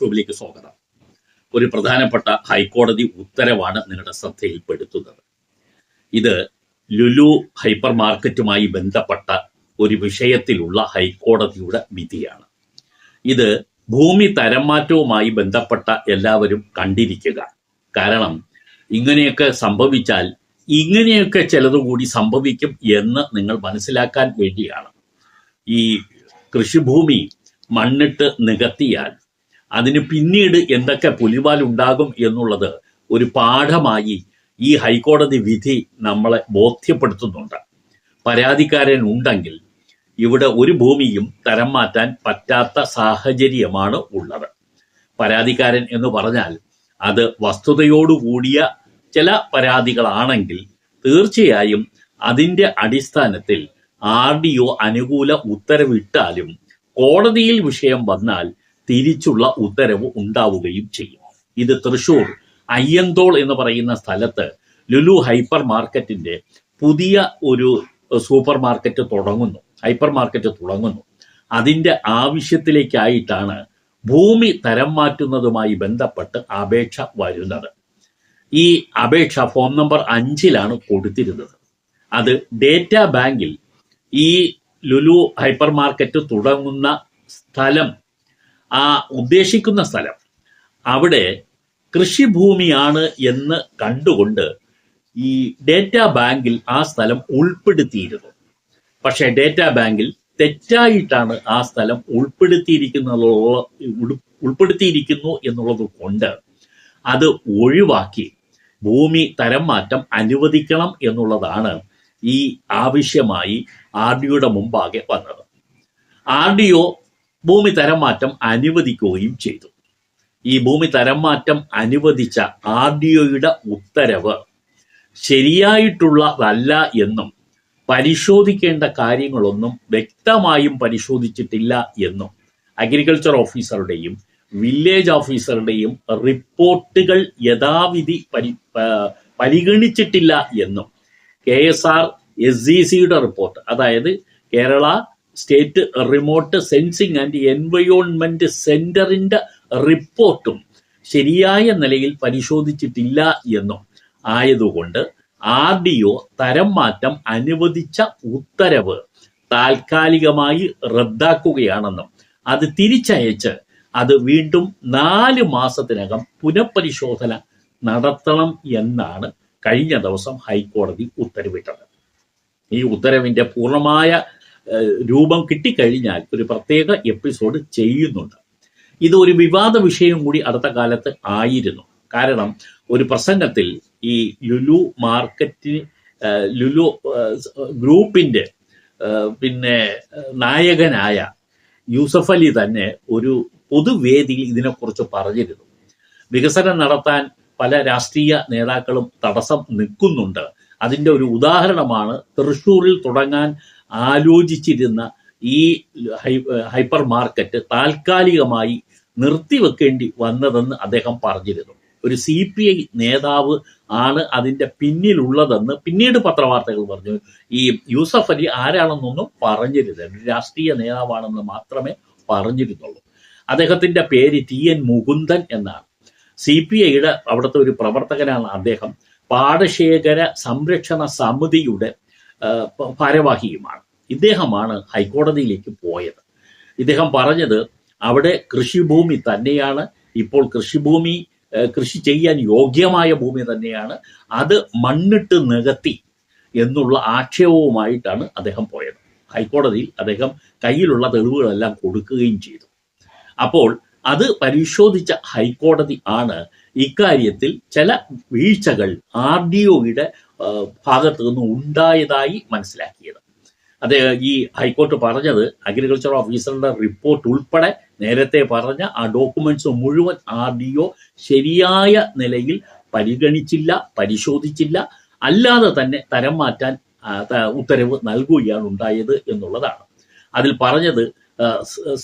ട്യൂബിലേക്ക് സ്വാഗതം ഒരു പ്രധാനപ്പെട്ട ഹൈക്കോടതി ഉത്തരവാണ് നിങ്ങളുടെ ശ്രദ്ധയിൽപ്പെടുത്തുന്നത്. ഇത് ലുലു ഹൈപ്പർ മാർക്കറ്റുമായി ബന്ധപ്പെട്ട ഒരു വിഷയത്തിലുള്ള ഹൈക്കോടതിയുടെ വിധിയാണ്. ഇത് ഭൂമി തരം മാറ്റവുമായി ബന്ധപ്പെട്ട എല്ലാവരും കണ്ടിരിക്കുക. കാരണം ഇങ്ങനെയൊക്കെ സംഭവിച്ചാൽ ഇങ്ങനെയൊക്കെ ചിലതുകൂടി സംഭവിക്കും എന്ന് നിങ്ങൾ മനസ്സിലാക്കാൻ വേണ്ടിയാണ്. ഈ കൃഷിഭൂമി മണ്ണിട്ട് നികത്തിയാൽ അതിന് പിന്നീട് എന്തൊക്കെ പുലിവാൽ ഉണ്ടാകും എന്നുള്ളത് ഒരു പാഠമായി ഈ ഹൈക്കോടതി വിധി നമ്മളെ ബോധ്യപ്പെടുത്തുന്നുണ്ട്. പരാതിക്കാരൻ ഉണ്ടെങ്കിൽ ഇവിടെ ഒരു ഭൂമിയും തരം മാറ്റാൻ പറ്റാത്ത സാഹചര്യമാണ് ഉള്ളത്. പരാതിക്കാരൻ എന്ന് പറഞ്ഞാൽ അത് വസ്തുതയോടുകൂടിയ ചില പരാതികളാണെങ്കിൽ തീർച്ചയായും അതിന്റെ അടിസ്ഥാനത്തിൽ ആർ ഡി ഒ അനുകൂല ഉത്തരവിട്ടാലും കോടതിയിൽ വിഷയം വന്നാൽ തിരിച്ചുള്ള ഉത്തരവ് ഉണ്ടാവുകയും ചെയ്യും. ഇത് തൃശൂർ അയ്യന്തോൾ എന്ന് പറയുന്ന സ്ഥലത്ത് ലുലു ഹൈപ്പർ മാർക്കറ്റിന്റെ പുതിയ ഒരു സൂപ്പർ മാർക്കറ്റ് തുടങ്ങുന്നു. ഹൈപ്പർ മാർക്കറ്റ് തുടങ്ങുന്നു. അതിന്റെ ആവശ്യത്തിലേക്കായിട്ടാണ് ഭൂമി തരം മാറ്റുന്നതുമായി ബന്ധപ്പെട്ട് അപേക്ഷ വരുന്നത്. ഈ അപേക്ഷ ഫോം നമ്പർ അഞ്ചിലാണ് കൊടുത്തിരുന്നത്. അത് ഡേറ്റ ബാങ്കിൽ ഈ ലുലു ഹൈപ്പർ മാർക്കറ്റ് തുടങ്ങുന്ന സ്ഥലം ആ ഉദ്ദേശിക്കുന്ന സ്ഥലം അവിടെ കൃഷിഭൂമിയാണ് എന്ന് കണ്ടുകൊണ്ട് ഈ ഡേറ്റ ബാങ്കിൽ ആ സ്ഥലം ഉൾപ്പെടുത്തിയിരുന്നു. പക്ഷേ ഡേറ്റ ബാങ്കിൽ തെറ്റായിട്ടാണ് ആ സ്ഥലം ഉൾപ്പെടുത്തിയിരിക്കുന്നത് ഉൾപ്പെടുത്തിയിരിക്കുന്നു എന്നുള്ളത് കൊണ്ട് അത് ഒഴിവാക്കി ഭൂമി തരം മാറ്റം അനുവദിക്കണം എന്നുള്ളതാണ് ഈ ആവശ്യമായി ആർ ഡിയുടെ മുമ്പാകെ വന്നത്. ആർ ഡി ഒ ഭൂമി തരംമാറ്റം അനുവദിക്കുകയും ചെയ്തു. ഈ ഭൂമി തരംമാറ്റം അനുവദിച്ച ആർ ഡി ഒയുടെ ഉത്തരവ് ശരിയായിട്ടുള്ളതല്ല എന്നും പരിശോധിക്കേണ്ട കാര്യങ്ങളൊന്നും വ്യക്തമായും പരിശോധിച്ചിട്ടില്ല എന്നും അഗ്രികൾച്ചർ ഓഫീസറുടെയും വില്ലേജ് ഓഫീസറുടെയും റിപ്പോർട്ടുകൾ യഥാവിധി പരി പരിഗണിച്ചിട്ടില്ല എന്നും K S R S G സിയുടെ റിപ്പോർട്ട്. അതായത് Kerala state remote sensing and environment സെന്ററിന്റെ റിപ്പോർട്ടും ശരിയായ നിലയിൽ പരിശോധിച്ചിട്ടില്ല എന്നും ആയതുകൊണ്ട് ആർ ഡി ഒ തരം മാറ്റം അനുവദിച്ച ഉത്തരവ് താൽക്കാലികമായി റദ്ദാക്കുകയാണെന്നും അത് തിരിച്ചയച്ച് അത് വീണ്ടും നാല് മാസത്തിനകം പുനഃപരിശോധന നടത്തണം എന്നാണ് കഴിഞ്ഞ ദിവസം ഹൈക്കോടതി ഉത്തരവിട്ടത്. ഈ ഉത്തരവിന്റെ പൂർണമായ രൂപം കിട്ടിക്കഴിഞ്ഞാൽ ഒരു പ്രത്യേക എപ്പിസോഡ് ചെയ്യുന്നുണ്ട്. ഇത് ഒരു വിവാദ വിഷയം കൂടി അടുത്ത കാലത്ത് ആയിരുന്നു. കാരണം ഒരു പ്രസംഗത്തിൽ ഈ ലുലു മാർക്കറ്റിന് ലുലു ഗ്രൂപ്പിന്റെ പിന്നെ നായകനായ യൂസഫ് അലി തന്നെ ഒരു പൊതുവേദിയിൽ ഇതിനെക്കുറിച്ച് പറഞ്ഞിരുന്നു. വികസനം നടത്താൻ പല രാഷ്ട്രീയ നേതാക്കളും തടസ്സം നിൽക്കുന്നുണ്ട്. അതിന്റെ ഒരു ഉദാഹരണമാണ് തൃശ്ശൂരിൽ തുടങ്ങാൻ ആലോചിച്ചിരുന്ന ഈ ഹൈപ്പർ മാർക്കറ്റ് താൽക്കാലികമായി നിർത്തിവെക്കേണ്ടി വന്നതെന്ന് അദ്ദേഹം പറഞ്ഞിരുന്നു. ഒരു സി പി ഐ നേതാവ് ആണ് അതിന്റെ പിന്നിലുള്ളതെന്ന് പിന്നീട് പത്രവാർത്തകൾ പറഞ്ഞു. ഈ യൂസഫ് അലി ആരാണെന്നൊന്നും പറഞ്ഞിരുന്നില്ല. ഒരു രാഷ്ട്രീയ നേതാവാണെന്ന് മാത്രമേ പറഞ്ഞിരുന്നുള്ളൂ. അദ്ദേഹത്തിന്റെ പേര് ടി എൻ മുകുന്ദൻ എന്നാണ്. സി പി ഐയുടെ അവിടുത്തെ ഒരു പ്രവർത്തകനാണ് അദ്ദേഹം. പാടശേഖര സംരക്ഷണ സമിതിയുടെ ഭാരവാഹിയുമാണ്. ഇദ്ദേഹമാണ് ഹൈക്കോടതിയിലേക്ക് പോയത്. ഇദ്ദേഹം പറഞ്ഞത് അവിടെ കൃഷിഭൂമി തന്നെയാണ്. ഇപ്പോൾ കൃഷിഭൂമി കൃഷി ചെയ്യാൻ യോഗ്യമായ ഭൂമി തന്നെയാണ്. അത് മണ്ണിട്ട് നികത്തി എന്നുള്ള ആക്ഷേപവുമായിട്ടാണ് അദ്ദേഹം പോയത്. ഹൈക്കോടതിയിൽ അദ്ദേഹം കയ്യിലുള്ള തെളിവുകളെല്ലാം കൊടുക്കുകയും ചെയ്തു. അപ്പോൾ അത് പരിശോധിച്ച ഹൈക്കോടതി ആണ് ഇക്കാര്യത്തിൽ ചില വീഴ്ചകൾ ആർ ഡി ഒയുടെ ഭാഗത്തു നിന്ന് ഉണ്ടായതായി മനസ്സിലാക്കിയത്. അത് ഈ ഹൈക്കോർട്ട് പറഞ്ഞത് അഗ്രികൾച്ചർ ഓഫീസറുടെ റിപ്പോർട്ട് ഉൾപ്പെടെ നേരത്തെ പറഞ്ഞ ആ ഡോക്യുമെന്റ്സ് മുഴുവൻ ആർ ഡി ഒ ശരിയായ നിലയിൽ പരിഗണിച്ചില്ല പരിശോധിച്ചില്ല. അല്ലാതെ തന്നെ തരം മാറ്റാൻ ഉത്തരവ് നൽകുകയാണ് ഉണ്ടായത് എന്നുള്ളതാണ്. അതിൽ പറഞ്ഞത്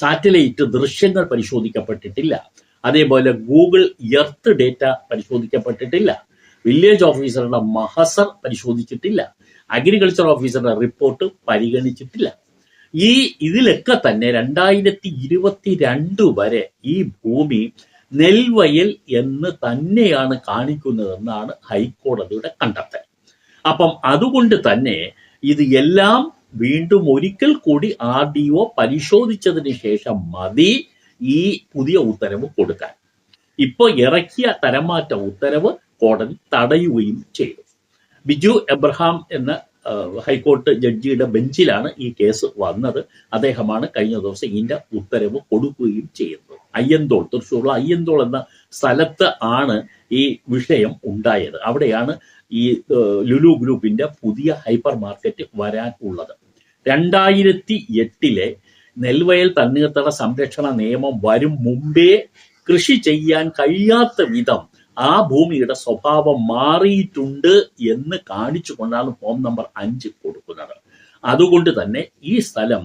സാറ്റലൈറ്റ് ദൃശ്യങ്ങൾ പരിശോധിക്കപ്പെട്ടിട്ടില്ല. അതേപോലെ ഗൂഗിൾ എർത്ത് ഡേറ്റ പരിശോധിക്കപ്പെട്ടിട്ടില്ല. വില്ലേജ് ഓഫീസറുടെ മഹസർ പരിശോധിച്ചിട്ടില്ല. അഗ്രികൾച്ചർ ഓഫീസറുടെ റിപ്പോർട്ട് പരിഗണിച്ചിട്ടില്ല. ഈ ഇതിലൊക്കെ തന്നെ രണ്ടായിരത്തി ഇരുപത്തി രണ്ട് വരെ ഈ ഭൂമി നെൽവയൽ എന്ന് തന്നെയാണ് കാണിക്കുന്നതെന്നാണ് ഹൈക്കോടതിയുടെ കണ്ടെത്തൽ. അപ്പം അതുകൊണ്ട് തന്നെ ഇത് എല്ലാം വീണ്ടും ഒരിക്കൽ കൂടി ആർ ഡി ഒ പരിശോധിച്ചതിന് ശേഷം മതി ഈ പുതിയ ഉത്തരവ് കൊടുക്കാൻ. ഇപ്പോൾ ഇറക്കിയ തരംമാറ്റ ഉത്തരവ് കോടതി തടയുകയും ചെയ്തു. ബിജു എബ്രഹാം എന്ന ഹൈക്കോടതി ജഡ്ജിയുടെ ബെഞ്ചിലാണ് ഈ കേസ് വന്നത്. അദ്ദേഹമാണ് കഴിഞ്ഞ ദിവസം ഇതിന്റെ ഉത്തരവ് കൊടുക്കുകയും ചെയ്യുന്നത്. അയ്യന്തോൾ തൃശ്ശൂരുള്ള അയ്യന്തോൾ എന്ന സ്ഥലത്ത് ആണ് ഈ വിഷയം ഉണ്ടായത്. അവിടെയാണ് ഈ ലുലു ഗ്രൂപ്പിന്റെ പുതിയ ഹൈപ്പർ മാർക്കറ്റ് വരാൻ ഉള്ളത്. രണ്ടായിരത്തി എട്ടിലെ നെൽവയൽ തണ്ണീർത്തട സംരക്ഷണ നിയമം വരും മുമ്പേ കൃഷി ചെയ്യാൻ കഴിയാത്ത വിധം ആ ഭൂമിയുടെ സ്വഭാവം മാറിയിട്ടുണ്ട് എന്ന് കാണിച്ചു കാണിച്ചുകൊണ്ടാണ് ഫോം നമ്പർ അഞ്ച് കൊടുക്കുന്നത്. അതുകൊണ്ട് തന്നെ ഈ സ്ഥലം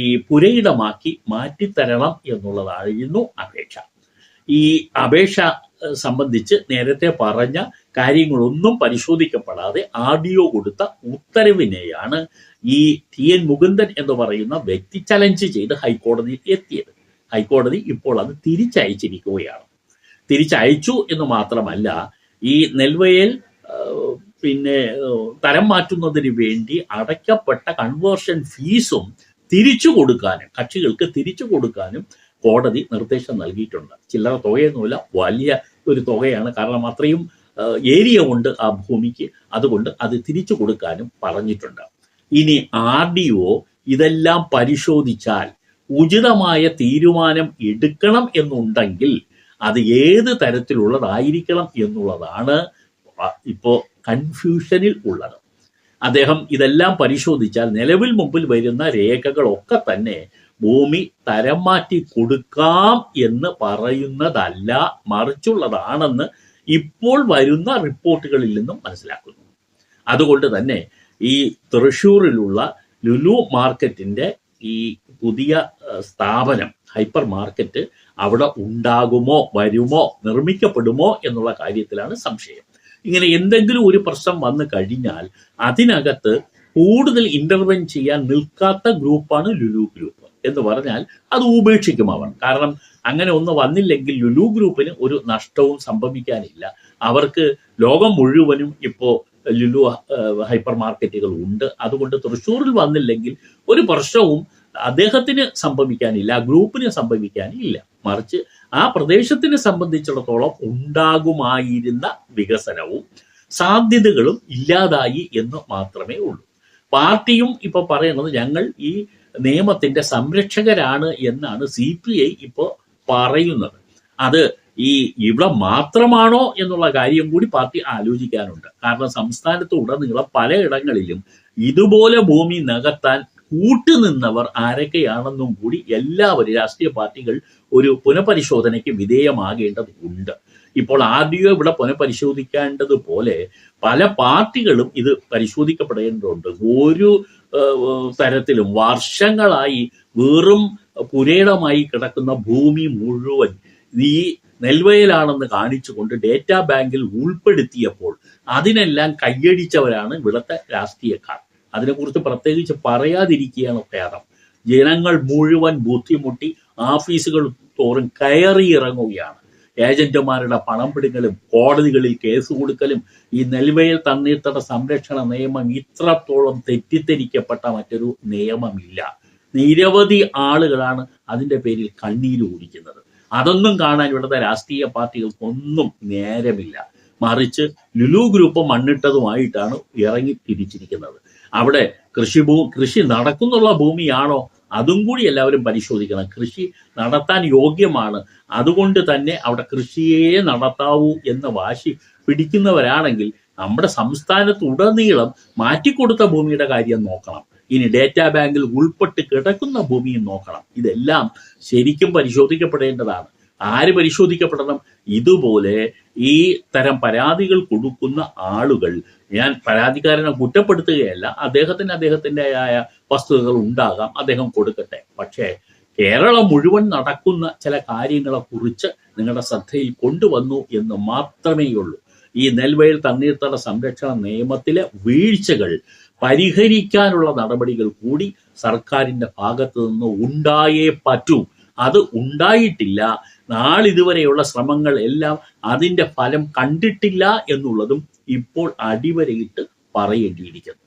ഈ പുരയിടമാക്കി മാറ്റിത്തരണം എന്നുള്ളതായിരുന്നു അപേക്ഷ. ഈ അപേക്ഷ സംബന്ധിച്ച് നേരത്തെ പറഞ്ഞ കാര്യങ്ങളൊന്നും പരിശോധിക്കപ്പെടാതെ ആർ കൊടുത്ത ഉത്തരവിനെയാണ് ഈ ടി എൻ മുകുന്ദൻ എന്ന് പറയുന്ന വ്യക്തി ചലഞ്ച് ചെയ്ത് ഹൈക്കോടതിയിൽ എത്തിയത്. ഹൈക്കോടതി ഇപ്പോൾ അത് തിരിച്ചയച്ചിരിക്കുകയാണ്. തിരിച്ചയച്ചു എന്ന് മാത്രമല്ല ഈ നെൽവയൽ പിന്നെ തരം മാറ്റുന്നതിന് വേണ്ടി അടയ്ക്കപ്പെട്ട കൺവേർഷൻ ഫീസും തിരിച്ചു കൊടുക്കാനും കക്ഷികൾക്ക് തിരിച്ചു കൊടുക്കാനും കോടതി നിർദ്ദേശം നൽകിയിട്ടുണ്ട്. ചില്ലറ തുകയൊന്നുമില്ല വലിയ ഒരു തുകയാണ്. കാരണം അത്രയും ഏരിയ ഉണ്ട് ആ ഭൂമിക്ക്. അതുകൊണ്ട് അത് തിരിച്ചു കൊടുക്കാനും പറഞ്ഞിട്ടുണ്ട്. ഇനി ആർ ഡി ഒ ഇതെല്ലാം പരിശോധിച്ചാൽ ഉചിതമായ തീരുമാനം എടുക്കണം എന്നുണ്ടെങ്കിൽ അത് ഏത് തരത്തിലുള്ളതായിരിക്കണം എന്നുള്ളതാണ് ഇപ്പോൾ കൺഫ്യൂഷനിൽ ഉള്ളത്. അദ്ദേഹം ഇതെല്ലാം പരിശോധിച്ചാൽ നിലവിൽ മുമ്പിൽ വരുന്ന രേഖകളൊക്കെ തന്നെ ഭൂമി തരം മാറ്റി കൊടുക്കാം എന്ന് പറയുന്നതല്ല മറിച്ചുള്ളതാണെന്ന് ഇപ്പോൾ വരുന്ന റിപ്പോർട്ടുകളിൽ നിന്നും മനസ്സിലാക്കുന്നു. അതുകൊണ്ട് തന്നെ ഈ തൃശ്ശൂരിലുള്ള ലുലു മാർക്കറ്റിന്റെ ഈ പുതിയ സ്ഥാപനം ഹൈപ്പർ മാർക്കറ്റ് അവിടെ ഉണ്ടാകുമോ വരുമോ നിർമ്മിക്കപ്പെടുമോ എന്നുള്ള കാര്യത്തിലാണ് സംശയം. ഇങ്ങനെ എന്തെങ്കിലും ഒരു പ്രശ്നം വന്നു കഴിഞ്ഞാൽ അതിനകത്ത് കൂടുതൽ ഇന്റർവെൻ ചെയ്യാൻ നിൽക്കാത്ത ഗ്രൂപ്പാണ് ലുലു ഗ്രൂപ്പ് എന്ന് പറഞ്ഞാൽ അത് ഉപേക്ഷിക്കും അവർ കാരണം അങ്ങനെ ഒന്ന് വന്നില്ലെങ്കിൽ ലുലു ഗ്രൂപ്പിന് ഒരു നഷ്ടവും സംഭവിക്കാനില്ല. അവർക്ക് ലോകം മുഴുവനും ഇപ്പോൾ ലുലു ഹൈപ്പർ മാർക്കറ്റുകൾ ഉണ്ട്. അതുകൊണ്ട് തൃശ്ശൂരിൽ വന്നില്ലെങ്കിൽ ഒരു പ്രശ്നവും അദ്ദേഹത്തിന് സംഭവിക്കാനില്ല ആ ഗ്രൂപ്പിന് സംഭവിക്കാനില്ല. മറിച്ച് ആ പ്രദേശത്തിനെ സംബന്ധിച്ചിടത്തോളം ഉണ്ടാകുമായിരുന്ന വികസനവും സാധ്യതകളും ഇല്ലാതായി എന്ന് മാത്രമേ ഉള്ളൂ. പാർട്ടിയും ഇപ്പൊ പറയുന്നത് ഞങ്ങൾ ഈ നിയമത്തിന്റെ സംരക്ഷകരാണ് എന്നാണ് സി പി ഐ ഇപ്പോൾ പറയുന്നത്. അത് ഈ ഇവിടെ മാത്രമാണോ എന്നുള്ള കാര്യം കൂടി പാർട്ടി ആലോചിക്കാനുണ്ട്. കാരണം സംസ്ഥാനത്ത് ഉടനീളം പലയിടങ്ങളിലും ഇതുപോലെ ഭൂമി നികത്താൻ കൂട്ടുനിന്നവർ ആരൊക്കെയാണെന്നും കൂടി എല്ലാവരും രാഷ്ട്രീയ പാർട്ടികൾ ഒരു പുനഃപരിശോധനയ്ക്ക് വിധേയമാകേണ്ടതുണ്ട് ഇപ്പോൾ ആർ ഡി ഒ ഇവിടെ പുനഃപരിശോധിക്കേണ്ടതുപോലെ പല പാർട്ടികളും ഇത് പരിശോധിക്കപ്പെടേണ്ടതുണ്ട്. ഒരു തരത്തിലും വർഷങ്ങളായി വെറും പുരേടമായി കിടക്കുന്ന ഭൂമി മുഴുവൻ ഈ നെൽവയലാണെന്ന് കാണിച്ചുകൊണ്ട് ഡേറ്റാ ബാങ്കിൽ ഉൾപ്പെടുത്തിയപ്പോൾ അതിനെല്ലാം കയ്യടിച്ചവരാണ് ഇവിടുത്തെ രാഷ്ട്രീയക്കാർ. അതിനെക്കുറിച്ച് പ്രത്യേകിച്ച് പറയാതിരിക്കുകയാണ് ഭേദം. ജനങ്ങൾ മുഴുവൻ ബുദ്ധിമുട്ടി ആഫീസുകൾ തോറും കയറി ഇറങ്ങുകയാണ്. ഏജന്റുമാരുടെ പണം പിടുങ്ങലും കോടതികളിൽ കേസ് കൊടുക്കലും ഈ നെൽവയൽ തണ്ണീർത്തട സംരക്ഷണ നിയമം ഇത്രത്തോളം തെറ്റിദ്ധരിക്കപ്പെട്ട മറ്റൊരു നിയമമില്ല. നിരവധി ആളുകളാണ് അതിന്റെ പേരിൽ കണ്ണീര് കുടിക്കുന്നത്. അതൊന്നും കാണാൻ ഇവിടുത്തെ രാഷ്ട്രീയ പാർട്ടികൾക്കൊന്നും നേരമില്ല. മറിച്ച് ലുലു ഗ്രൂപ്പ് മണ്ണിട്ടതുമായിട്ടാണ് ഇറങ്ങി തിരിച്ചിരിക്കുന്നത്. അവിടെ കൃഷി ഭൂ കൃഷി നടക്കുന്നുള്ള ഭൂമിയാണോ? അതും കൂടി എല്ലാവരും പരിശോധിക്കണം. കൃഷി നടത്താൻ യോഗ്യമാണ്. അതുകൊണ്ട് തന്നെ അവിടെ കൃഷിയെ നടത്താവൂ എന്ന വാശി പിടിക്കുന്നവരാണെങ്കിൽ നമ്മുടെ സംസ്ഥാനത്ത് ഉടനീളം മാറ്റിക്കൊടുത്ത ഭൂമിയുടെ കാര്യം നോക്കണം. ഇനി ഡേറ്റാ ബാങ്കിൽ ഉൾപ്പെട്ട് കിടക്കുന്ന ഭൂമിയും നോക്കണം. ഇതെല്ലാം ശരിക്കും പരിശോധിക്കപ്പെടേണ്ടതാണ്. ആര് പരിശോധിക്കപ്പെടണം? ഇതുപോലെ ഈ തരം പരാതികൾ കൊടുക്കുന്ന ആളുകൾ ഞാൻ പരാതിക്കാരനെ കുറ്റപ്പെടുത്തുകയല്ല അദ്ദേഹത്തിന് അദ്ദേഹത്തിന്റെതായ വസ്തുതകൾ ഉണ്ടാകാം അദ്ദേഹം കൊടുക്കട്ടെ. പക്ഷേ കേരളം മുഴുവൻ നടക്കുന്ന ചില കാര്യങ്ങളെക്കുറിച്ച് നിങ്ങളുടെ ശ്രദ്ധയിൽ കൊണ്ടുവന്നു എന്ന് മാത്രമേ ഉള്ളൂ. ഈ നെൽവയൽ തണ്ണീർത്തട സംരക്ഷണ നിയമത്തിലെ വീഴ്ചകൾ പരിഹരിക്കാനുള്ള നടപടികൾ കൂടി സർക്കാരിന്റെ ഭാഗത്തു നിന്ന് ഉണ്ടായേ പറ്റൂ. അത് ഉണ്ടായിട്ടില്ല. നാളിതുവരെയുള്ള ശ്രമങ്ങൾ എല്ലാം അതിന്റെ ഫലം കണ്ടിട്ടില്ല എന്നുള്ളതും ഇപ്പോൾ അടിവരയിട്ട് പറയേണ്ടിയിരിക്കുന്നു.